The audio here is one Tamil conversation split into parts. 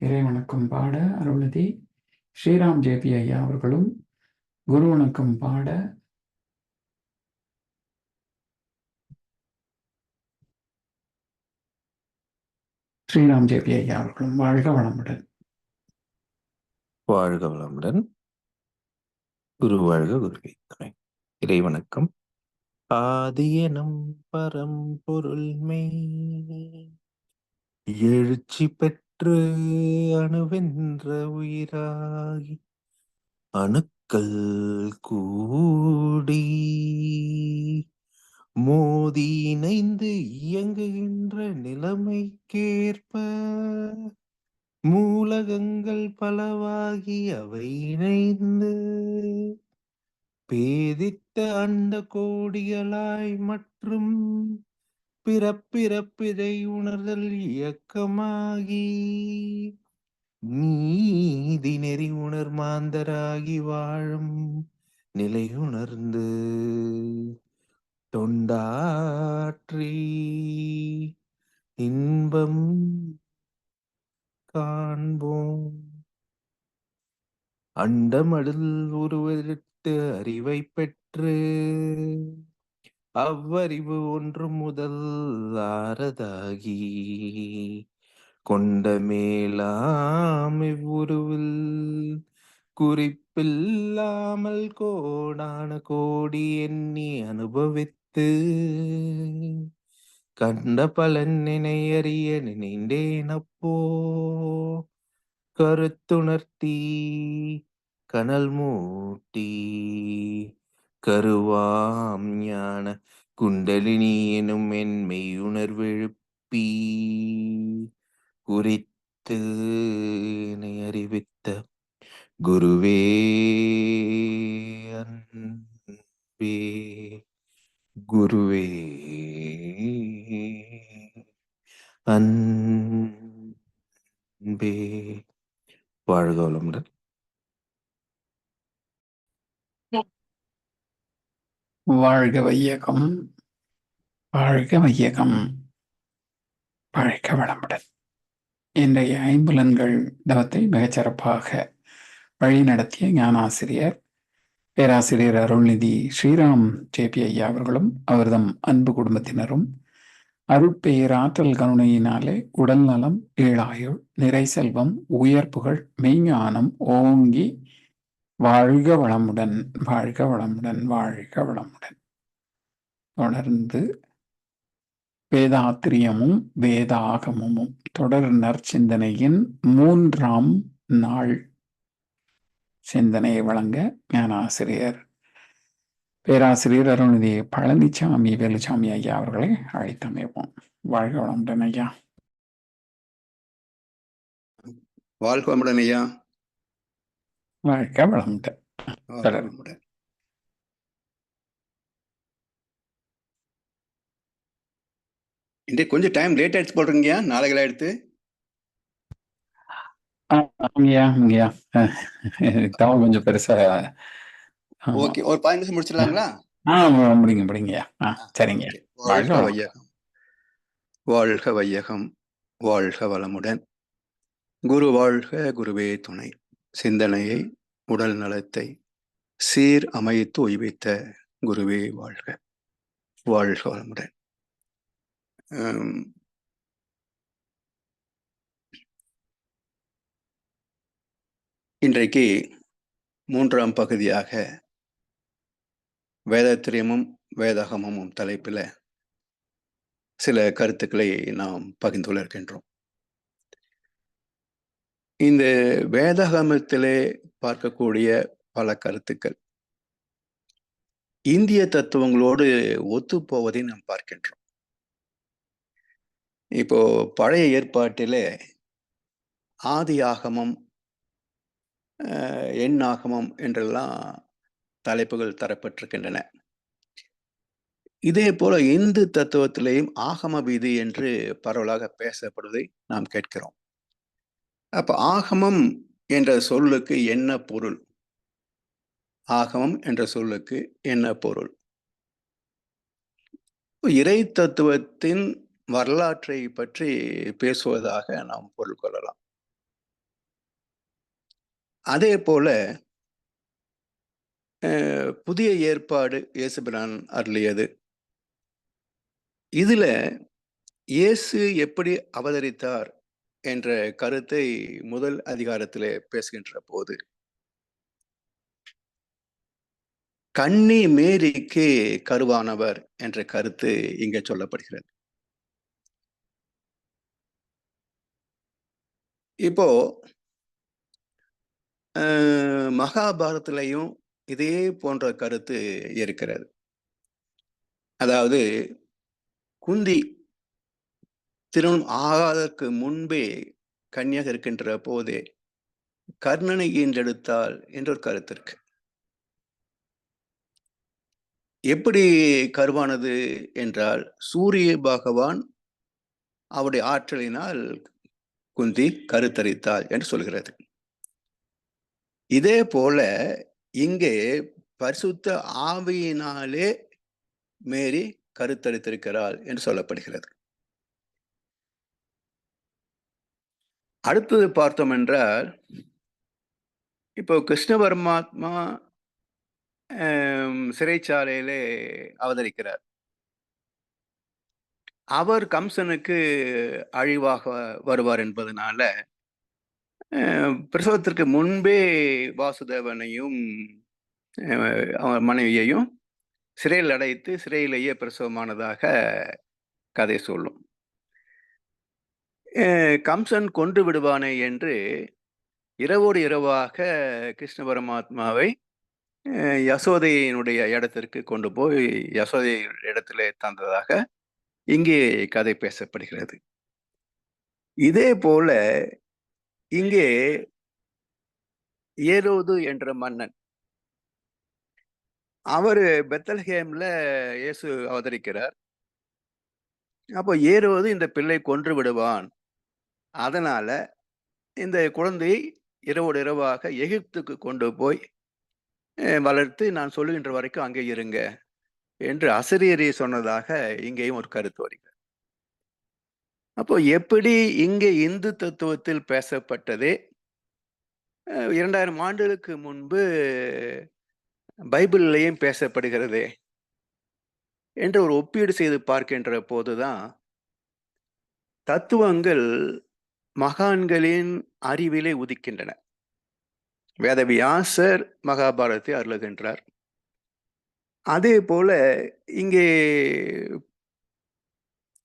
இறை வணக்கம் பாட அருள்நிதி ஸ்ரீராம் ஜேபி ஐயா அவர்களும் குரு வணக்கம் பாட ஸ்ரீராம் ஜேபி ஐயா அவர்களும் வாழ்க வளமுடன். வாழ்க வளமுடன். குரு வாழ்க குருவை துணை இறை வணக்கம் ஆதியனம் பரம்பொருள் மெய் எழுச்சி பெற்று அணுவென்ற உயிராகி அணுக்கள் கூடி மோதி இணைந்து இயங்குகின்ற நிலைமைக்கேற்ப மூலகங்கள் பலவாகி அவை இணைந்து பேதித்த அந்த கோடிகளாய் மற்றும் பிறப்பிறப்பிதை உணர்தல் இயக்கமாகி நீதி நெறி உணர் மாந்தராகி வாழும் நிலை உணர்ந்து தொண்டாற்றி இன்பம் காண்போம். அண்டமடல் உருவெடுத்து அறிவை பெற்று அவ்வறிவு ஒன்று முதல் ஆரதாகி கொண்ட மேலாம் இவ்வுருவில் குறிப்பில்லாமல் கோடான கோடி எண்ணி அனுபவித்து கண்ட பலன் நினையறிய நினைந்தேன் அப்போ கருத்துணர்த்தி கனல் மூட்டி கருவாம் ஞான குண்டலினி எனும் என்மை உணர்வெழுப்பி. குறித்து அறிவித்த குருவே அன்பே. குருவே அன்பே. வாழ்க வளமுடன். வாழ்க வையகம் வாழ்க வையகம். வாழ்க வளமுடன். இன்றைய ஐம்புலன்கள் தவத்தை மிகச்சிறப்பாக வழி நடத்திய ஞானாசிரியர் பேராசிரியர் அருள்நிதி ஸ்ரீராம் ஜேபி ஐயா அவர்களும் அவர்தம் அன்பு குடும்பத்தினரும் அருட்பெயராற்றல் கருணையினாலே உடல் நலம் ஏழாயுள் நிறை செல்வம் உயர் புகழ் மெய்ஞானம் ஓங்கி வாழ்க வளமுடன் வாழ்க வளமுடன் வாழ்க வளமுடன். தொடர்ந்து வேதாத்திரியமும் வேதாகமும் தொடர் நற்சிந்தனையின் மூன்றாம் நாள் சிந்தனையை வழங்க ஞானாசிரியர் பேராசிரியர் அருள்நிதி பழனிசாமி வேலுசாமி ஐயா அவர்களை அழைத்தமைப்போம். வாழ்க வளமுடன் ஐயா. வாழ்க வளமுடன் ஐயா. வாழ்க வளமுடன். இன்றைக்கு கொஞ்சம் டைம் லேட் ஆயிடுச்சு போடுறீங்கய்யா நாளைக்கு எடுத்து. ஆமாங்கய்யா தவறு கொஞ்சம் பெருசா. ஓகே ஒரு பதினஞ்சு நிமிஷம் முடிச்சிடலாங்களா? ஆ முடிங்க முடிங்கய்யா. ஆ சரிங்க. வாழ்க. வையகம். வாழ்க வையகம் வாழ்க வளமுடன். குரு வாழ்க குருவே துணை. சிந்தனையை உடல் நலத்தை சீர் அமைத்து ஒய்வித்த குருவே வாழ்க. வாழ்க வளமுடன். இன்றைக்கு மூன்றாம் பகுதியாக வேதத்திரியமும் வேதாகமமும் தலைப்பில் சில கருத்துக்களை நாம் பகிர்ந்துள்ள இருக்கின்றோம். இந்த வேதாகமத்திலே பார்க்கக்கூடிய பல கருத்துக்கள். இந்திய தத்துவங்களோடு ஒத்து போவதை நாம் பார்க்கின்றோம். இப்போ பழைய ஏற்பாட்டிலே ஆதி ஆகமம் எண் ஆகமம் என்றெல்லாம் தலைப்புகள் தரப்பட்டிருக்கின்றன. இதே போல இந்து தத்துவத்திலேயும் ஆகம விதி என்று பரவலாக பேசப்படுவதை நாம் கேட்கிறோம். அப்ப ஆகமம் என்ற சொல்லுக்கு என்ன பொருள்? ஆகமம் என்ற சொல்லுக்கு என்ன பொருள்? இறை தத்துவத்தின் வரலாற்றை பற்றி பேசுவதாக நாம் பொருள் கொள்ளலாம். அதே போல புதிய ஏற்பாடு இயேசுபிரான் அருளியது. இதில் இயேசு எப்படி அவதரித்தார் என்ற கருத்தை முதல் அதிகாரத்திலே பேசுகின்ற போது கன்னி மேரிக்கு கருவானவர் என்ற கருத்து இங்கே சொல்லப்படுகிறது. இப்போ அஹ், மகாபாரதத்திலையும் இதே போன்ற கருத்து இருக்கிறது. அதாவது குந்தி திருமணம் ஆகாதற்கு முன்பே கன்னியாக இருக்கின்ற போதே கர்ணனை ஈன்றெடுத்தாள் என்ற ஒரு கருத்து இருக்கு. எப்படி கருவானது என்றால் சூரிய பகவான் அவருடைய ஆற்றலினால் குந்தி கருத்தரித்தாள் என்று சொல்கிறது. இதே போல இங்கே பரிசுத்த ஆவியினாலே மேரி கருத்தரித்திருக்கிறாள் என்று சொல்லப்படுகிறது. அடுத்தது பார்த்தோம் என்றால் இப்போ கிருஷ்ண பரமாத்மா சிறைச்சாலையிலே அவதரிக்கிறார். அவர் கம்சனுக்கு அழிவாக வருவார் என்பதனால பிரசவத்திற்கு முன்பே வாசுதேவனையும் அவன் மனைவியையும் சிறையில் அடைத்து சிறையிலேயே பிரசவமானதாக கதை சொல்லும். கம்சன் கொன்று விடுவானே என்று இரவோடு இரவாக கிருஷ்ண பரமாத்மாவை யசோதையினுடைய இடத்திற்கு கொண்டு போய் யசோதை இடத்திலே தந்ததாக இங்கே கதை பேசப்படுகிறது. இதே போல இங்கே ஏரோது என்ற மன்னன் அவர் பெத்தல்ஹேம்ல இயேசு அவதரிக்கிறார். அப்போ ஏரோது இந்த பிள்ளை கொன்று விடுவான். அதனால் இந்த குழந்தையை இரவோடு இரவாக எகிப்துக்கு கொண்டு போய் வளர்த்து நான் சொல்லுகின்ற வரைக்கும் அங்கே இருங்க என்று அசிரியரை சொன்னதாக இங்கேயும் ஒரு கருத்து வருகிறது. அப்போ எப்படி இங்கே இந்து தத்துவத்தில் பேசப்பட்டதே? இரண்டாயிரம் ஆண்டுகளுக்கு முன்பு பைபிள்லையும் பேசப்படுகிறதே என்று ஒரு ஒப்பீடு செய்து பார்க்கின்ற போதுதான் தத்துவங்கள் மகான்களின் அறிவிலே உதிக்கின்றன. வேதவியாசர் மகாபாரதத்தை அருளுகின்றார். அதே போல இங்கே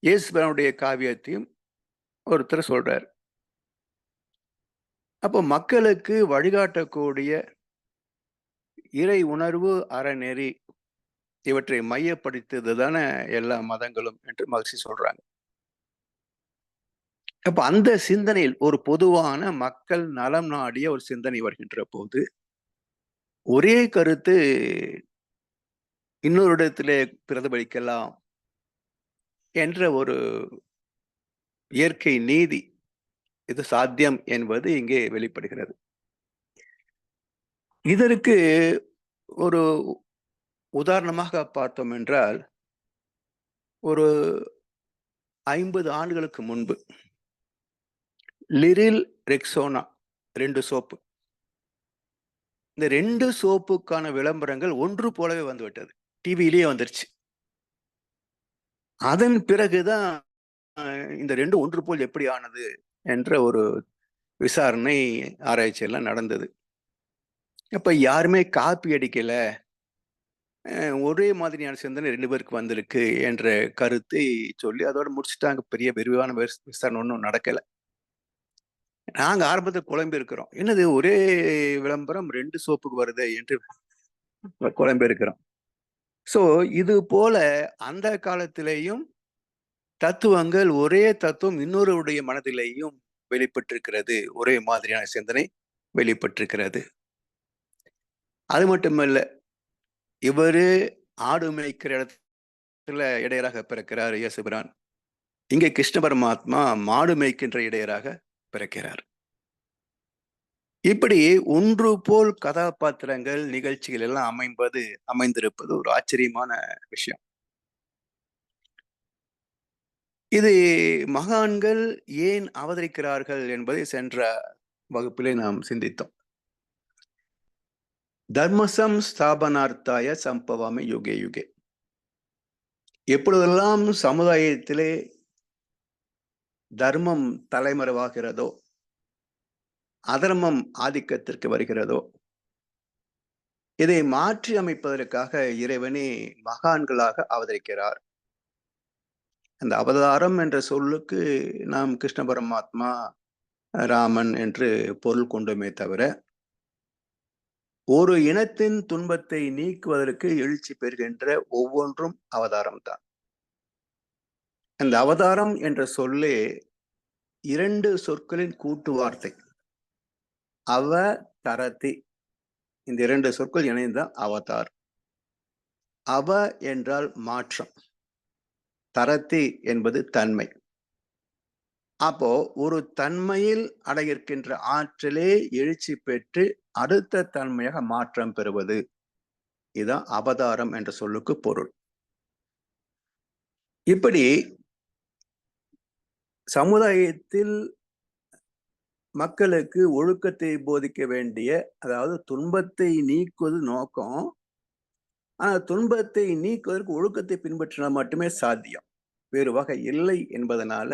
இயேசுவனுடைய காவியத்தையும் ஒருத்தர் சொல்றார். அப்போ மக்களுக்கு வழிகாட்டக்கூடிய இறை உணர்வு அறநெறி இவற்றை மையப்படுத்தியது தானே எல்லா மதங்களும் என்று மகிழ்ச்சி சொல்றாங்க. அப்ப அந்த சிந்தனையில் ஒரு பொதுவான மக்கள் நலம் நாடிய ஒரு சிந்தனை வருகின்ற போது ஒரே கருத்து இன்னொரு இடத்திலே பிரதிபலிக்கலாம் என்ற ஒரு இயற்கை நீதி இது சாத்தியம் என்பது இங்கே வெளிப்படுகிறது. இதற்கு ஒரு உதாரணமாக பார்த்தோம் என்றால் ஒரு ஐம்பது ஆண்டுகளுக்கு முன்பு லிரில் ரெக்ஸோனா ரெண்டு சோப்பு. இந்த ரெண்டு சோப்புக்கான விளம்பரங்கள் ஒன்று போலவே வந்துவிட்டது. டிவியிலேயே வந்துருச்சு. அதன் பிறகுதான் இந்த ரெண்டு ஒன்று போல் எப்படி ஆனது என்ற ஒரு விசாரணை ஆராய்ச்சி எல்லாம் நடந்தது. அப்ப யாருமே காப்பி அடிக்கல. ஒரே மாதிரியான சிந்தனை ரெண்டு பேருக்கு வந்திருக்கு என்ற கருத்தை சொல்லி அதோட முடிச்சுட்டாங்க. பெரிய விரிவான விசாரணை ஒன்றும் நடக்கலை. நாங்க ஆரம்பத்தில் குழம்பி இருக்கிறோம். என்னது ஒரே விளம்பரம் ரெண்டு சோப்புக்கு வருது என்று குழம்பி இருக்கிறோம். ஸோ இது போல அந்த காலத்திலேயும் தத்துவங்கள் ஒரே தத்துவம் இன்னொருடைய மனதிலேயும் வெளிப்பட்டிருக்கிறது. ஒரே மாதிரியான சிந்தனை வெளிப்பட்டிருக்கிறது. அது மட்டுமல்ல இவர் ஆடு மேய்க்கிற இடத்துல இடையராக பிறக்கிறார் இயேசுபிரான் இங்கே கிருஷ்ண பரமாத்மா மாடு மேய்க்கின்ற இடையராக பிறக்கிறார். இப்படி ஒன்று போல் கதாபாத்திரங்கள் நிகழ்ச்சிகள் எல்லாம் அமைப்பது அமைந்திருப்பது ஒரு ஆச்சரியமான விஷயம். இது மகான்கள் ஏன் அவதரிக்கிறார்கள் என்பதை சென்ற வகுப்பிலே நாம் சிந்தித்தோம். தர்மசம் ஸ்தாபனார்த்தாய சம்பவாமி யுகே யுகே. எப்பொழுதெல்லாம் சமுதாயத்திலே தர்மம் தலைமறைவாகிறதோ அதர்மம் ஆதிக்கத்திற்கு வருகிறதோ இதை மாற்றி அமைப்பதற்காக இறைவனே மகான்களாக அவதரிக்கிறார். அந்த அவதாரம் என்ற சொல்லுக்கு நாம் கிருஷ்ண பரமாத்மா ராமன் என்று பொருள் கொண்டோமே தவிர ஒரு இனத்தின் துன்பத்தை நீக்குவதற்கு எழுச்சி பெறுகின்ற ஒவ்வொன்றும் அவதாரம் தான் அந்த அவதாரம் என்ற சொல்லே இரண்டு சொற்களின் கூட்டு வார்த்தை. அவ தரதி இந்த இரண்டு சொற்கள் இணைந்த அவதார். அவ என்றால் மாற்றம். தரத்தி என்பது தன்மை. அப்போ ஒரு தன்மையில் அடையிருக்கின்ற ஆற்றலே எழுச்சி பெற்று அடுத்த தன்மையாக மாற்றம் பெறுவது. இதுதான் அவதாரம் என்ற சொல்லுக்கு பொருள். இப்படி சமுதாயத்தில் மக்களுக்கு ஒழுக்கத்தை போதிக்க வேண்டிய அதாவது துன்பத்தை நீக்குவது நோக்கம். ஆனால் துன்பத்தை நீக்குவதற்கு ஒழுக்கத்தை பின்பற்றினால் மட்டுமே சாத்தியம். வேறு வகை இல்லை என்பதனால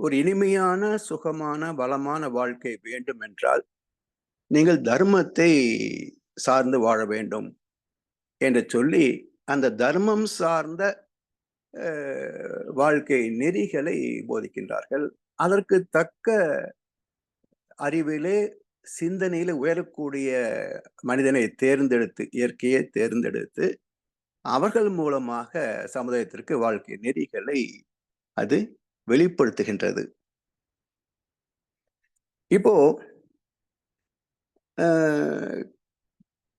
ஒரு இனிமையான சுகமான வளமான வாழ்க்கை வேண்டும் என்றால் நீங்கள் தர்மத்தை சார்ந்து வாழ வேண்டும் என்று சொல்லி அந்த தர்மம் சார்ந்த வாழ்க்கை நெறிகளை போதிக்கின்றார்கள். அதற்கு தக்க அறிவிலே சிந்தனையில உயரக்கூடிய மனிதனை தேர்ந்தெடுத்து இயற்கையை தேர்ந்தெடுத்து அவர்கள் மூலமாக சமுதாயத்திற்கு வாழ்க்கை நெறிகளை அது வெளிப்படுத்துகின்றது. இப்போ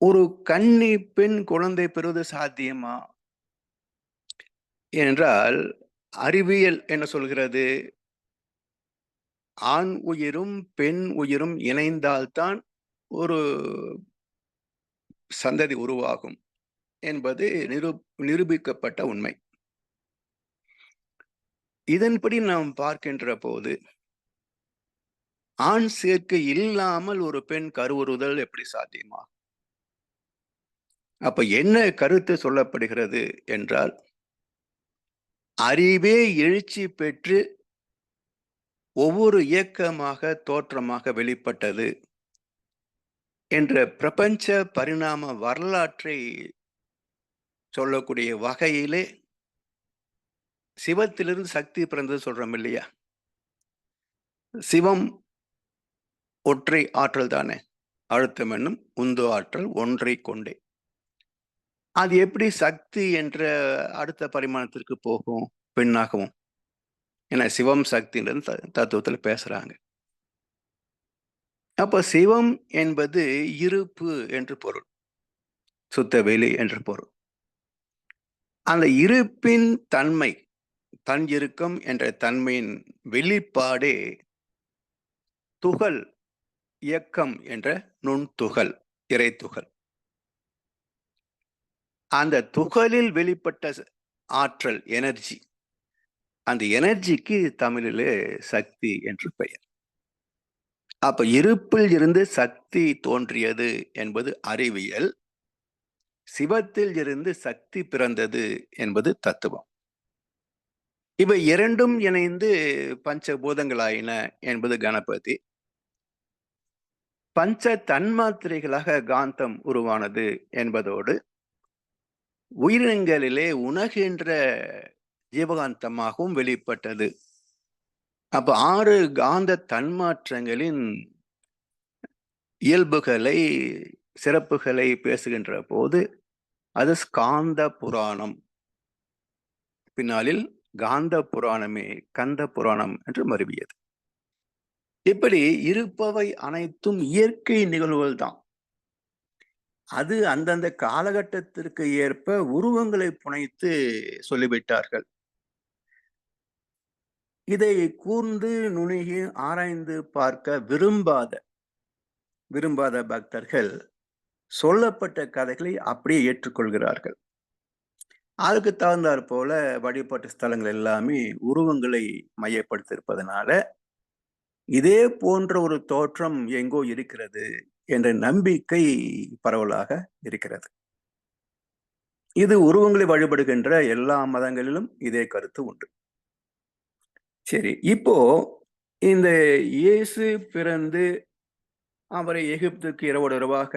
ஒரு கன்னி பெண் குழந்தை பெறுவது சாத்தியமா? ஏனென்றால் அறிவியல் என்ன சொல்கிறது? ஆண் உயிரும் பெண் உயிரும் இணைந்தால்தான் ஒரு சந்ததி உருவாகும் என்பது நிரூ நிரூபிக்கப்பட்ட உண்மை. இதன்படி நாம் பார்க்கின்ற போது ஆண் சேர்க்கை இல்லாமல் ஒரு பெண் கருவுறுதல் எப்படி சாத்தியமா அப்ப என்ன கருத்து சொல்லப்படுகிறது என்றால் அறிவே எழுச்சி பெற்று ஒவ்வொரு இயக்கமாக தோற்றமாக வெளிப்பட்டது என்ற பிரபஞ்ச பரிணாம வரலாற்றை சொல்லக்கூடிய வகையிலே சிவத்திலிருந்து சக்தி பிறந்தது சொல்றோம் இல்லையா? சிவம் ஒற்றை ஆற்றல் தானே அழுத்தம் என்னும் உந்து ஆற்றல் ஒன்றை கொண்டே. அது எப்படி சக்தி என்ற அடுத்த பரிமாணத்திற்கு போகும் பெண்ணாகவும்? ஏன்னா சிவம் சக்தின்றது த- பேசுறாங்க. அப்ப சிவம் என்பது இருப்பு என்று பொருள். சுத்த வெளி என்று பொருள். அந்த இருப்பின் தன்மை தன் இறுக்கம் என்ற தன்மையின் வெளிப்பாடே துகள் இயக்கம் என்ற நுண்துகள் இறைத்துகள். அந்த துகளில் வெளிப்பட்ட ஆற்றல் எனர்ஜி அந்த எனர்ஜிக்கு தமிழிலே சக்தி என்று பெயர். அப்ப இருப்பில் இருந்து சக்தி தோன்றியது என்பது அறிவியல். சிவத்தில் இருந்து சக்தி பிறந்தது என்பது தத்துவம். இவை இரண்டும் இணைந்து பஞ்சபூதங்களாயின என்பது கணபதி. பஞ்ச தன்மாத்திரைகளாக காந்தம் உருவானது என்பதோடு உயிரினங்களிலே உணர்கின்ற ஜீவகாந்தமாகவும் வெளிப்பட்டது. அப்ப ஆறு காந்த தன்மாற்றங்களின் இயல்புகளை சிறப்புகளை பேசுகின்ற போது அது ஸ்காந்த புராணம். பின்னாளில் காந்த புராணமே கந்த புராணம் என்று மருவியது. இப்படி இருப்பவை அனைத்தும் இயற்கை நிகழ்வுகள் தான். அது அந்தந்த காலகட்டத்திற்கு ஏற்ப உருவங்களை புனைத்து சொல்லிவிட்டார்கள். இதை கூர்ந்து நுணுகி ஆராய்ந்து பார்க்க விரும்பாத விரும்பாத பக்தர்கள் சொல்லப்பட்ட கதைகளை அப்படியே ஏற்றுக்கொள்கிறார்கள். அதுக்கு தகுந்தாற் போல வழிபாட்டு ஸ்தலங்கள் எல்லாமே உருவங்களை மையப்படுத்தியிருப்பதனால இதே போன்ற ஒரு தோற்றம் எங்கோ இருக்கிறது. என்ற நம்பிக்கை பரவலாக இருக்கிறது. இது உருவங்களை வழிபடுகின்ற எல்லா மதங்களிலும் இதே கருத்து உண்டு. சரி இப்போ இந்த இயேசு பிறந்து அவரை எகிப்துக்கு இரவோடு இரவாக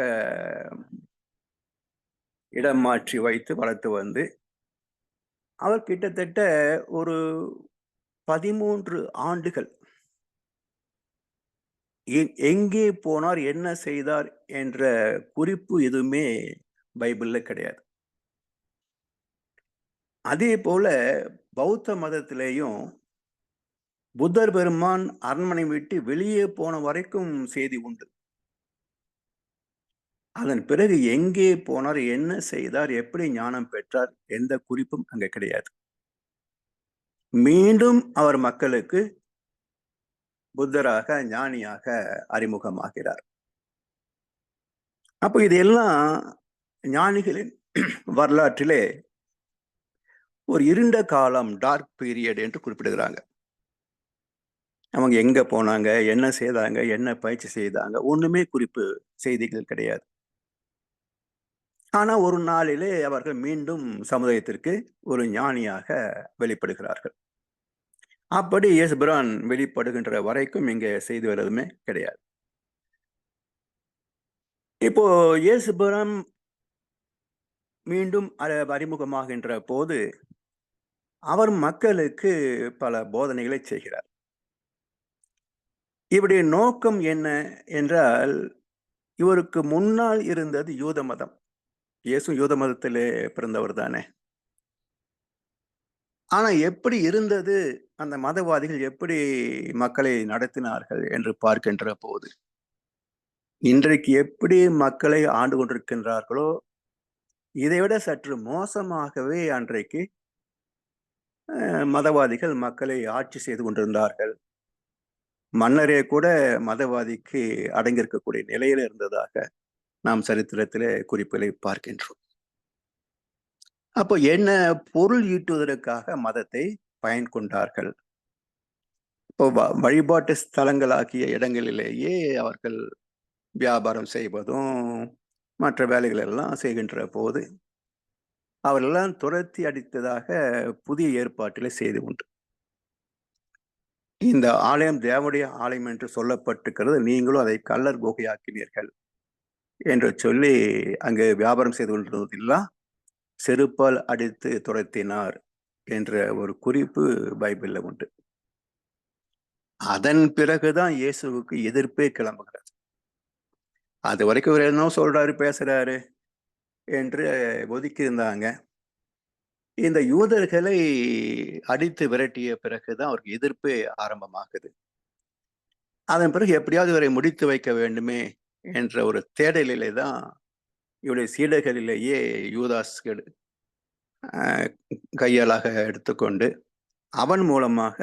இடம் மாற்றி வைத்து வளர்த்து வந்து அவர் கிட்டத்தட்ட ஒரு பதிமூன்று ஆண்டுகள் எங்கே போனார் என்ன செய்தார் என்ற குறிப்பு எதுவுமே பைபிள்ல கிடையாது. அதே போல பௌத்த மதத்திலேயும் புத்தர் பெருமான் அரண்மனை விட்டு வெளியே போன வரைக்கும் செய்தி உண்டு. அதன் பிறகு எங்கே போனார் என்ன செய்தார் எப்படி ஞானம் பெற்றார் எந்த குறிப்பும் அங்கே கிடையாது. மீண்டும் அவர் மக்களுக்கு புத்தராக ஞானியாக அறிமுகமாகிறார். அப்போ இதெல்லாம் ஞானிகளின் வரலாற்றிலே ஒரு இருண்ட காலம் டார்க் பீரியட் என்று குறிப்பிடுகிறாங்க. அவங்க எங்க போனாங்க என்ன செய்தாங்க என்ன பயிற்சி செய்தாங்க ஒண்ணுமே குறிப்பு செய்திகள் கிடையாது. ஆனா ஒரு நாளிலே அவர்கள் மீண்டும் சமுதாயத்திற்கு ஒரு ஞானியாக வெளிப்படுகிறார்கள். அப்படி இயேசுபிரான் வெளிப்படுகின்ற வரைக்கும் இங்கே செய்து வருதுமே கிடையாது. இப்போ இயேசுபிரான் மீண்டும் அறிமுகமாகின்ற போது அவர் மக்களுக்கு பல போதனைகளை செய்கிறார். இவருடைய நோக்கம் என்ன என்றால் இவருக்கு முன்னால் இருந்தது யூத மதம். இயேசு யூத மதத்திலே பிறந்தவர் தானே. ஆனா எப்படி இருந்தது? அந்த மதவாதிகள் எப்படி மக்களை நடத்தினார்கள் என்று பார்க்கின்ற போது இன்றைக்கு எப்படி மக்களை ஆண்டு கொண்டிருக்கின்றார்களோ இதைவிட சற்று மோசமாகவே அன்றைக்கு மதவாதிகள் மக்களை ஆட்சி செய்து கொண்டிருந்தார்கள். மன்னரே கூட மதவாதிக்கு அடங்கியிருக்கக்கூடிய நிலையில இருந்ததாக நாம் சரித்திரத்திலே குறிப்புகளை பார்க்கின்றோம். அப்போ என்ன பொருள் ஈட்டுவதற்காக மதத்தை பயன் கொண்டார்கள்? இப்போ வழிபாட்டு ஸ்தலங்களாகிய இடங்களிலேயே அவர்கள் வியாபாரம் செய்வதும் மற்ற வேலைகள் எல்லாம் செய்கின்ற போது அவரெல்லாம் துரத்தி அடித்ததாக புதிய ஏற்பாட்டிலே செய்து உண்டு. இந்த ஆலயம் தேவனுடைய ஆலயம் என்று சொல்லப்பட்டிருக்கிறது. நீங்களும் அதை கல்லர் கோகையாக்கினீர்கள் என்று சொல்லி அங்கு வியாபாரம் செய்து கொண்டிருந்ததெல்லாம் செருப்பால் அடித்து துரத்தினார் என்ற ஒரு குறிப்பு பைபிள்ல உண்டு. அதன் பிறகுதான் இயேசுவுக்கு எதிர்ப்பே கிளம்புகிறது. அது வரைக்கும் இவர் என்ன சொல்றாரு பேசுறாரு என்று ஒதுக்கி இருந்தாங்க இந்த யூதர்களை அடித்து விரட்டிய பிறகுதான் அவருக்கு எதிர்ப்பு ஆரம்பமாகுது. அதன் பிறகு எப்படியாவது இவரை முடித்து வைக்க வேண்டுமே என்ற ஒரு தேடலிலே தான் இவருடைய சீடர்களிலேயே யூதாஸ்கள் கையாளாக எடுத்துக்கொண்டு அவன் மூலமாக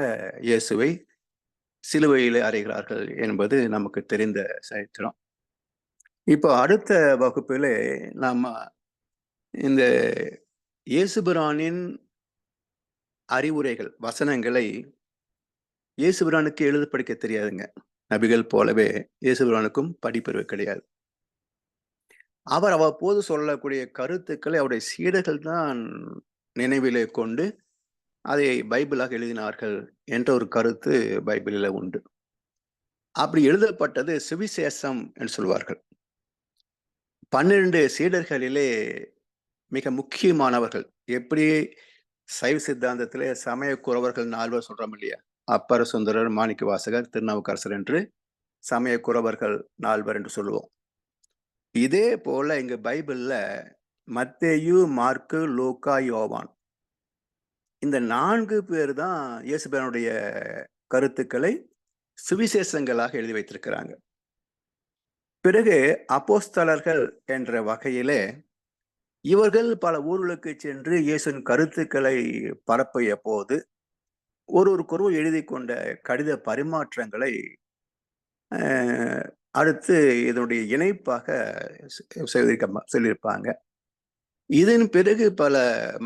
இயேசுவை சிலுவையில் அறைகிறார்கள் என்பது நமக்கு தெரிந்த சரித்திரம். இப்போ அடுத்த வகுப்பில் நாம் இந்த இயேசுபிரானின் அறிவுரைகள் வசனங்களை இயேசுபிரானுக்கு எழுத படிக்க தெரியாதுங்க. நபிகள் போலவே இயேசுபிரானுக்கும் படிப்பறிவு கிடையாது. அவர் அவ்வப்போது சொல்லக்கூடிய கருத்துக்களை அவருடைய சீடர்கள் தான் நினைவிலே கொண்டு அதை பைபிளாக எழுதினார்கள் என்ற ஒரு கருத்து பைபிளில் உண்டு. அப்படி எழுதப்பட்டது சுவிசேஷம் என்று சொல்வார்கள். பன்னிரண்டு சீடர்களிலே மிக முக்கியமானவர்கள். எப்படி சைவ சித்தாந்தத்திலே சமய குறவர்கள் நால்வர் சொல்றோம் இல்லையா? அப்பர சுந்தரர் மாணிக்க வாசகர் திருநாவுக்கரசர் என்று சமய குறவர்கள் நால்வர் என்று சொல்லுவோம். இதே போல எங்க பைபிள்ல மத்தேயு மார்க்கு லோக்கா யோவான். இந்த நான்கு பேர் தான் இயேசுபேனுடைய கருத்துக்களை சுவிசேஷங்களாக எழுதி வைத்திருக்கிறாங்க. பிறகு அப்போஸ்தலர்கள் என்ற வகையிலே இவர்கள் பல ஊர்களுக்கு சென்று இயேசுவின் கருத்துக்களை பரப்பிய போது ஒருவருக்கொருவர் எழுதி கொண்ட கடித பரிமாற்றங்களை அடுத்து இதனுடைய இணைப்பாக செய்திருக்க சொல்லியிருப்பாங்க. இதன் பிறகு பல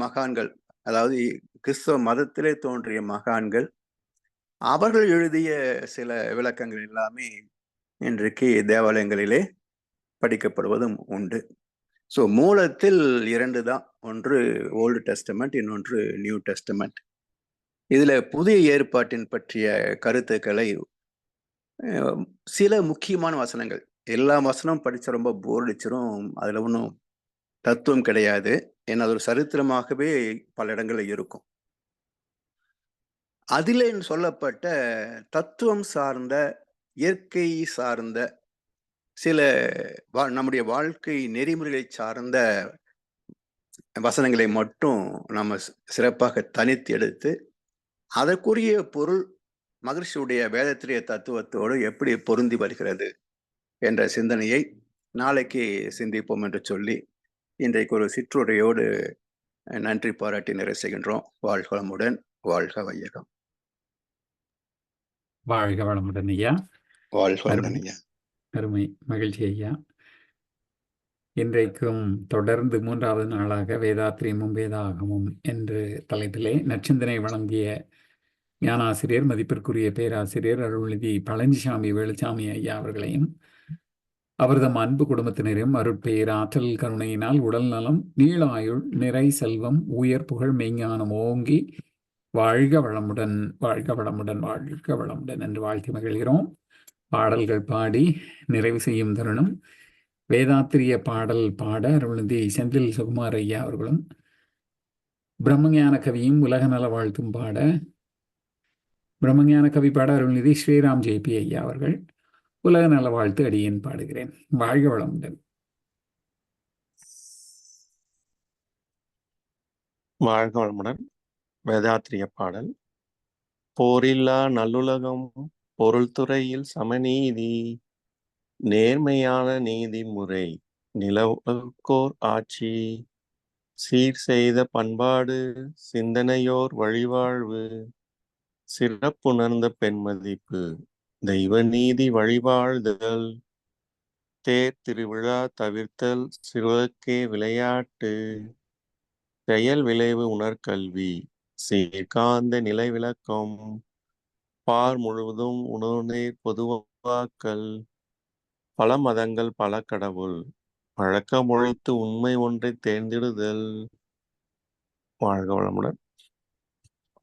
மகான்கள் அதாவது கிறிஸ்தவ மதத்திலே தோன்றிய மகான்கள் அவர்கள் எழுதிய சில விளக்கங்கள் எல்லாமே இன்றைக்கு தேவாலயங்களிலே படிக்கப்படுவதும் உண்டு. ஸோ மூலத்தில் இரண்டு தான். ஒன்று ஓல்டு டெஸ்டமெண்ட் இன்னொன்று நியூ டெஸ்டமெண்ட் இதில் புதிய ஏற்பாட்டின் பற்றிய கருத்துக்களை சில முக்கியமான வசனங்கள். எல்லா வசனமும் படித்த ரொம்ப போர் அடிச்சிடும் அதில் ஒன்றும் தத்துவம் கிடையாது. ஏன்னா அது ஒரு சரித்திரமாகவே பல இடங்களில் இருக்கும். அதில் சொல்லப்பட்ட தத்துவம் சார்ந்த இயற்கை சார்ந்த சில வா நம்முடைய வாழ்க்கை நெறிமுறைகளை சார்ந்த வசனங்களை மட்டும் நம்ம சிறப்பாக தனித்து எடுத்து அதற்குரிய பொருள் மகிழ்ச்சியுடைய வேதத்திரிய தத்துவத்தோடு எப்படி பொருந்தி வருகிறது என்ற சிந்தனையை நாளைக்கு சிந்திப்போம் என்று சொல்லி இன்றைக்கு ஒரு சிற்றுரையோடு நன்றி பாராட்டி நிறைவு செய்கின்றோம் வாழ்க வளமுடன் வாழ்க வையகம். வாழ்க வளமுடன் ஐயா. வாழ்க வளமுடன் ஐயா. அருமை மகிழ்ச்சி ஐயா. இன்றைக்கும் தொடர்ந்து மூன்றாவது நாளாக வேதாத்திரியமும் வேதாகமும் என்று தலைப்பிலே நச்சிந்தனை வழங்கிய ஞானாசிரியர் மதிப்பிற்குரிய பேராசிரியர் அருள்நிதி பழனிசாமி வேலுசாமி ஐயா அவர்களையும் அவரது அன்பு குடும்பத்தினரையும் அருட்பெயர் ஆற்றல் கருணையினால் உடல் நலம் நீளாயுள் நிறை செல்வம் உயர் புகழ் மெய்ஞானம் ஓங்கி வாழ்க வளமுடன் வாழ்க வளமுடன் வாழ்க வளமுடன் என்று வாழ்த்தி மகிழ்கிறோம். பாடல்கள் பாடி நிறைவு செய்யும் தருணம். வேதாத்திரிய பாடல் பாட அருள்நிதி செந்தில் சுகுமார் ஐயா அவர்களும் பிரம்மஞான கவியும் உலக நல வாழ்த்தும் பாட பிரம்மஞான கவி பாட அருள்நிதி ஸ்ரீராம் ஜேபி ஐயா அவர்கள். உலக நல வாழ்த்து அடியேன் பாடுகிறேன். வாழ்க வளமுடன். வாழ்க வளமுடன். வேதாத்திரிய பாடல். போரில்லா நல்லுலகம் பொருள் துறையில் சமநீதி நேர்மையான நீதிமுறை நிலவுக்கோர் ஆட்சி சீர் செய்த பண்பாடு சிந்தனையோர் வழிவாழ்வு சிறப்புணர்ந்த பெண்மதிப்பு தெய்வ நீதி வழிவாழ்தல் தேர் திருவிழா தவிர்த்தல். சிறுவர்க்கே விளையாட்டு. செயல் விளைவு உணர்கல்வி. சீர்காந்த நிலை விளக்கம். பார் முழுவதும் உணர்நீர் பொதுவாக்கல். பல மதங்கள் பல கடவுள். வழக்கம் உழைத்து உண்மை ஒன்றை தேர்ந்தெடுதல். வாழ்க வளமுடன்.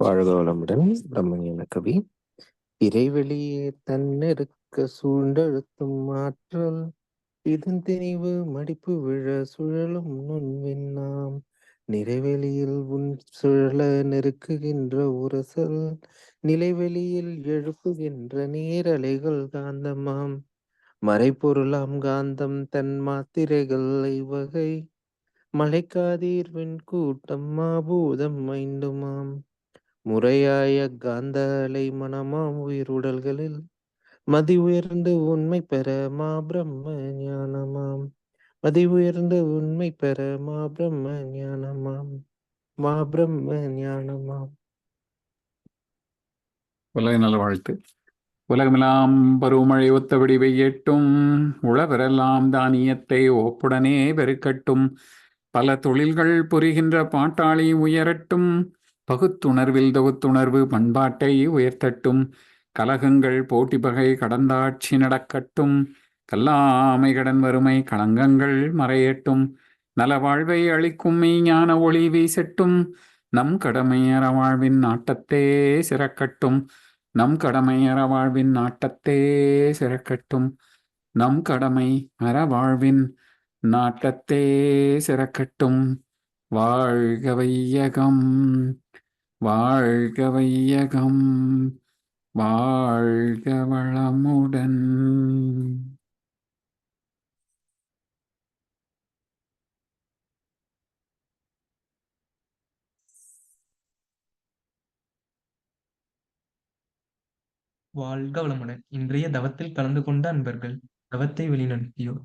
வாழ்க வளமுடன் பிரம்மஞான கவி இறைவெளியே தன்னெருக்க சூழ்ந்தழுத்தும் ஆற்றல் இதன் திணிவு மடிப்பு விழ சுழலும் நுண்வின்னாம் நிறைவெளியில் உன் சுழல நெருக்குகின்ற உரசல் நிலைவெளியில் எழுப்புகின்ற நீரலைகள் காந்தமாம். மறைப்பொருளாம் காந்தம் தன் மாத்திரைகள் ஐவகை மலைக்காதீர்வின் கூட்டம் மாபூதம் ஐந்துமாம். முறையாய காந்த அலை மனமாம் உயிருடல்களில் மதி உயர்ந்து உண்மை பெற மா பிரம்ம ஞானமாம். மதி உயர்ந்து உண்மை பெற மா பிரம்ம ஞானமாம். மா பிரம்ம ஞானமாம். உலக நல வாழ்த்து. உலகமெல்லாம் பருவமழை ஒத்தபடி பெய்யட்டும் உழவரெல்லாம் தானியத்தை ஒப்புடனே பெருக்கட்டும் பல தொழில்கள் புரிகின்ற பாட்டாளி உயரட்டும். பகுத்துணர்வில் தொகுத்துணர்வு பண்பாட்டை உயர்த்தட்டும். கலகங்கள் போட்டி பகை கடந்தாட்சி நடக்கட்டும். கல்லாமை கடன் வறுமை களங்கங்கள் மறையட்டும். நல வாழ்வை அளிக்கும் மெய்ஞான ஒளி வீசட்டும். நம் கடமையற வாழ்வின் நாட்டத்தே சிறக்கட்டும். நம் கடமை அறவாழ்வின் நாட்டத்தே சிறக்கட்டும். நம் கடமை அறவாழ்வின் நாட்டத்தே சிறக்கட்டும். வாழ்க வையகம் வாழ்க வையகம் வாழ்க வளமுடன். வாழ்க வளமுடன். இன்றைய தவத்தில் கலந்து கொண்ட அன்பர்கள் தவத்தை வெளிநடத்தியோர்.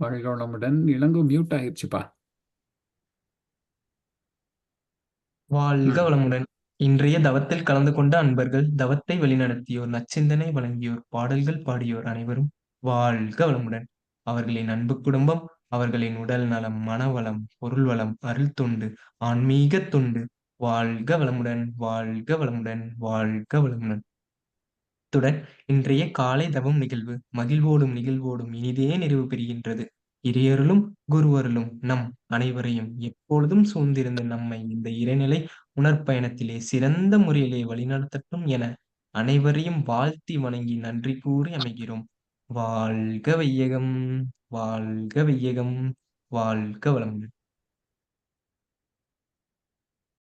வாழ்க வளமுடன் இளங்கு மியூட் ஆயிடுச்சுப்பா வாழ்க. வளமுடன். இன்றைய தவத்தில் கலந்து கொண்ட அன்பர்கள் தவத்தை வழிநடத்தியோர் நச்சிந்தனை வழங்கியோர் பாடல்கள் பாடியோர் அனைவரும் வாழ்க வளமுடன். அவர்களின் அன்பு குடும்பம் அவர்களின் உடல் நலம் மனவளம் பொருள் வளம் அருள் தொண்டு ஆன்மீக தொண்டு. வாழ்க வளமுடன் வாழ்க வளமுடன் வாழ்க வளமுடன். இத்துடன் இன்றைய காலை தவம் நிகழ்வு மகிழ்வோடும் நிகழ்வோடும் இனிதே நிறைவு பெறுகின்றது. இறையருளும் குருவருளும் நம் அனைவரையும் எப்பொழுதும் சூழ்ந்திருந்த நம்மை இந்த இறைநிலை உணர்பயணத்திலே சிறந்த முறையிலே வழிநடத்தட்டும் என அனைவரையும் வாழ்த்தி வணங்கி நன்றி கூறி அமைகிறோம். வாழ்க வையகம் வாழ்க வையகம் வாழ்க வளமுடன்.